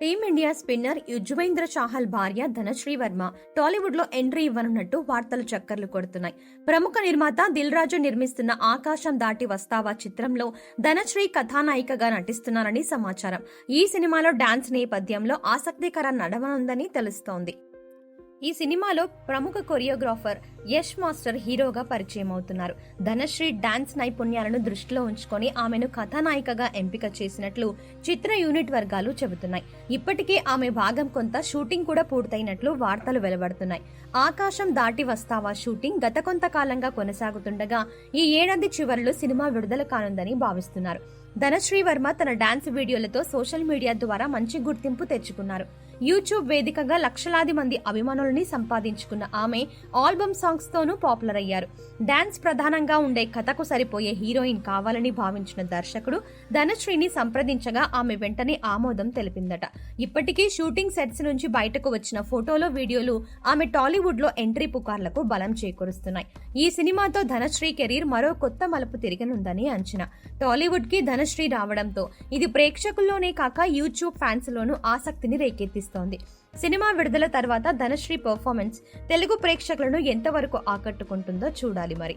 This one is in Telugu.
టీమిండియా స్పిన్నర్ యుజ్వేంద్ర చాహల్ భార్య ధనశ్రీ వర్మ టాలీవుడ్లో ఎంట్రీ ఇవ్వనున్నట్టు వార్తలు చక్కర్లు కొడుతున్నాయి. ప్రముఖ నిర్మాత దిల్ రాజు నిర్మిస్తున్న ఆకాశం దాటి వస్తావా చిత్రంలో ధనశ్రీ కథానాయికగా నటిస్తున్నారని సమాచారం. ఈ సినిమాలో డాన్స్ నేపథ్యంలో ఆసక్తికర నడవనుందని తెలుస్తోంది. ఈ సినిమాలో ప్రముఖ కొరియోగ్రాఫర్ యష్ మాస్టర్ హీరోగా పరిచయం అవుతున్నారు ధనశ్రీ డాన్స్ నైపుణ్యాలను దృష్టిలో ఉంచుకొని ఆమెను కథానాయికగా ఎంపిక చేసినట్లు చిత్ర యూనిట్ వర్గాలు చెబుతున్నాయి. ఇప్పటికే ఆమె భాగం కొంత షూటింగ్ కూడా పూర్తయినట్లు వార్తలు వెలువడుతున్నాయి. ఆకాశం దాటి వస్తావా షూటింగ్? గత కొంతకాలంగా కొనసాగుతుండగా ఈ ఏడాది చివరిలో సినిమా విడుదల కానుందని భావిస్తున్నారు. ధనశ్రీ వర్మ తన డాన్స్ వీడియోలతో సోషల్ మీడియా ద్వారా మంచి గుర్తింపు తెచ్చుకున్నారు. యూట్యూబ్ వేదికగా లక్షలాది మంది అభిమానులని సంపాదించుకున్న ఆమె ఆల్బమ్ సాంగ్స్ తోనూ పాపులర్ అయ్యారు. డాన్స్ ప్రధానంగా ఉండే కథకు సరిపోయే హీరోయిన్ కావాలని భావించిన దర్శకుడు ధనశ్రీని సంప్రదించగా ఆమె వెంటనే ఆమోదం తెలిపిందట. ఇప్పటికీ షూటింగ్ సెట్స్ నుంచి బయటకు వచ్చిన ఫోటోలు వీడియోలు ఆమె టాలీవుడ్లో ఎంట్రీ పుకార్లకు బలం చేకూరుస్తున్నాయి. ఈ సినిమాతో ధనశ్రీ కెరీర్ మరో కొత్త మలుపు తిరగనుందని అంచనా. టాలీవుడ్కి ధనశ్రీ రావడంతో ఇది ప్రేక్షకుల్లోనే కాక యూట్యూబ్ ఫ్యాన్స్ లోనూ ఆసక్తిని రేకెత్తిస్తోంది. సినిమా విడుదల తర్వాత ధనశ్రీ పర్ఫార్మెన్స్ తెలుగు ప్రేక్షకులను ఎంతవరకు ఆకట్టుకుంటుందో చూడాలి మరి.